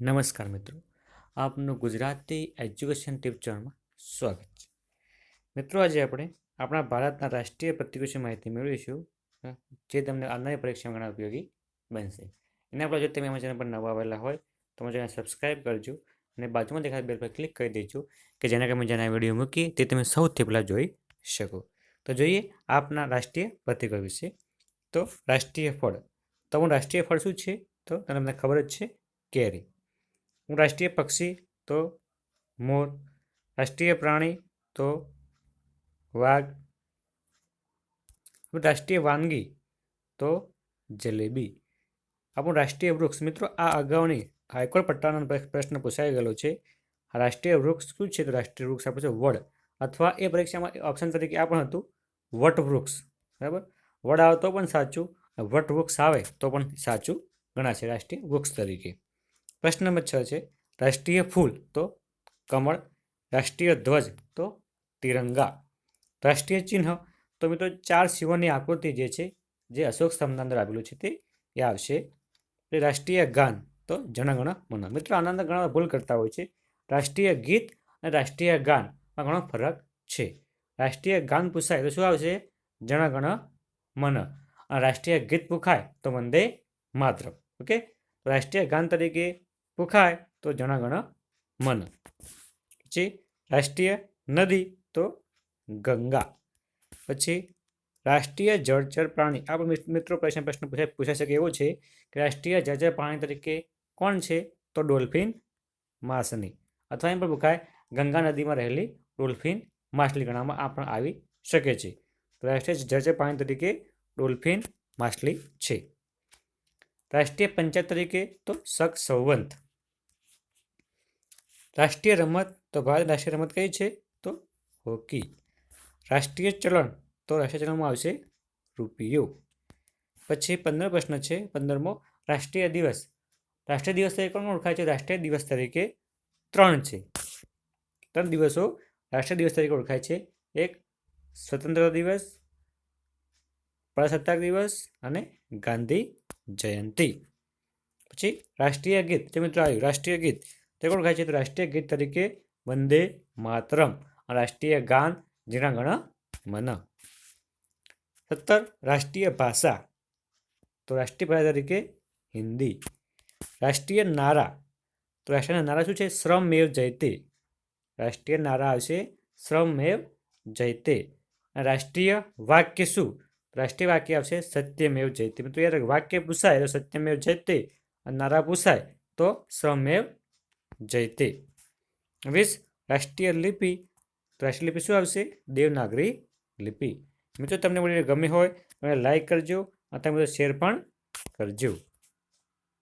નમસ્કાર મિત્રો. આપનું ગુજરાતી એજ્યુકેશન ટીપ ચેનલમાં સ્વાગત છે. મિત્રો, આજે આપણે આપણા ભારતના રાષ્ટ્રીય પ્રતિક વિશે માહિતી મેળવીશું જે તમને આવનારી પરીક્ષામાં ઘણા ઉપયોગી બનશે. એના પર જો તમે અમારા ચેનલ પર નવા આવેલા હોય, તો અમારા ચેનલ સબસ્ક્રાઈબ કરજો અને બાજુમાં દેખાતા બેલ પર ક્લિક કરી દેજો, કે જેના કારણે જેના વીડિયો મૂકીએ, તે તમે સૌથી પહેલાં જોઈ શકો. તો જોઈએ આપના રાષ્ટ્રીય પ્રતિકો વિશે. તો રાષ્ટ્રીય ફળ. તો રાષ્ટ્રીય ફળ શું છે? તો તમને ખબર જ છે, કેરી. હું રાષ્ટ્રીય પક્ષી તો મોર, રાષ્ટ્રીય પ્રાણી તો વાઘ રાષ્ટ્રીય વાનગી તો જલેબી. આપણું રાષ્ટ્રીય વૃક્ષ, મિત્રો, આ અગાઉની હાઈકોર્ટ પટ્ટાનો પ્ર- પ્રશ્ન પૂછાઈ ગયેલો છે રાષ્ટ્રીય વૃક્ષ શું છે? તો રાષ્ટ્રીય વૃક્ષ આપણે છે વડ, અથવા એ પરીક્ષામાં ઓપ્શન તરીકે આ પણ હતું વટવૃક્ષ, બરાબર? વડ આવે તો પણ સાચું, વટવૃક્ષ આવે તો પણ સાચું ગણાશે રાષ્ટ્રીય વૃક્ષ તરીકે. પ્રશ્ન નંબર છ છે, રાષ્ટ્રીય ફૂલ તો કમળ, રાષ્ટ્રીય ધ્વજ તો તિરંગા. રાષ્ટ્રીય ચિહ્ન તો મિત્રો ચાર શિવોની આકૃતિ જે છે, જે અશોક સ્તંભના અંદર આવેલું છે તે એ આવશે. રાષ્ટ્રીય ગાન તો જનગણ મન. મિત્રો આનંદ ઘણા ભૂલ કરતા હોય છે. રાષ્ટ્રીય ગીત અને રાષ્ટ્રીય ગાનમાં ઘણો ફરક છે. રાષ્ટ્રીય ગાન પૂછાય તો શું આવશે? જનગણ મન. અને રાષ્ટ્રીય ગીત પૂછાય તો વંદે માત્ર ઓકે? રાષ્ટ્રીય ગાન તરીકે પૂખાય તો જણાગણ મન. પછી રાષ્ટ્રીય નદી તો ગંગા. પછી રાષ્ટ્રીય જળચર પ્રાણી. આ પણ મિત- મિત્રો પ્રશ્ન પ્રશ્ન પૂછાય પૂછાઈ શકે એવો છે કે રાષ્ટ્રીય જળચર પ્રાણી તરીકે કોણ છે? તો ડોલ્ફિન માસની. અથવા એમ પણ પૂછાય ગંગા નદીમાં રહેલી ડોલ્ફિન માછલી ગણવામાં આ પણ આવી શકે છે. રાષ્ટ્રીય જળચર પ્રાણી તરીકે ડોલ્ફિન માછલી છે. રાષ્ટ્રીય પંચાયત તરીકે તો શક સંવંત. રાષ્ટ્રીય રમત તો ભારત રાષ્ટ્રીય રમત કઈ છે? તો હોકી. રાષ્ટ્રીય ચલણ તો રાષ્ટ્રીય ચલણમાં આવશે રૂપિયો. પછી પંદર પ્રશ્ન છે, પંદરમો રાષ્ટ્રીય દિવસ. રાષ્ટ્રીય દિવસ તરીકે કોણ ઓળખાય છે? રાષ્ટ્રીય દિવસ તરીકે ત્રણ છે. ત્રણ દિવસો રાષ્ટ્રીય દિવસ તરીકે ઓળખાય છે. એક સ્વતંત્રતા દિવસ, પ્રજાસત્તાક દિવસ અને ગાંધી જયંતિ. પછી રાષ્ટ્રીય ગીત. જે મિત્રો આવ્યું, રાષ્ટ્રીય ગીત. તે કોણ ગાય છે? તો રાષ્ટ્રીય ગીત તરીકે વંદે માતરમ. રાષ્ટ્રીય ગાન જનગણ મન. સત્તર, રાષ્ટ્રીય ભાષા. તો રાષ્ટ્રીય ભાષા તરીકે હિન્દી. રાષ્ટ્રીય નારા. તો રાષ્ટ્રીય નારા શું છે? શ્રમમેવ જયતે. રાષ્ટ્રીય નારા આવશે શ્રમમેવ જયતે. રાષ્ટ્રીય વાક્ય શું? રાષ્ટ્રીય વાક્ય આવશે સત્યમેવ જયતે. મિત્રો યાર વાક્ય પૂછાય તો સત્યમેવ જયતે અને નારા પૂછાય તો શ્રમમેવ જયતે. વીસ રાષ્ટ્રીય લિપિ રાષ્ટ્રીય લિપિ શું આવશે? દેવનાગરી લિપિ. મિત્રો, તમને વીડિયો ગમે હોય તો લાઈક કરજો અને તમે શેર પણ કરજો.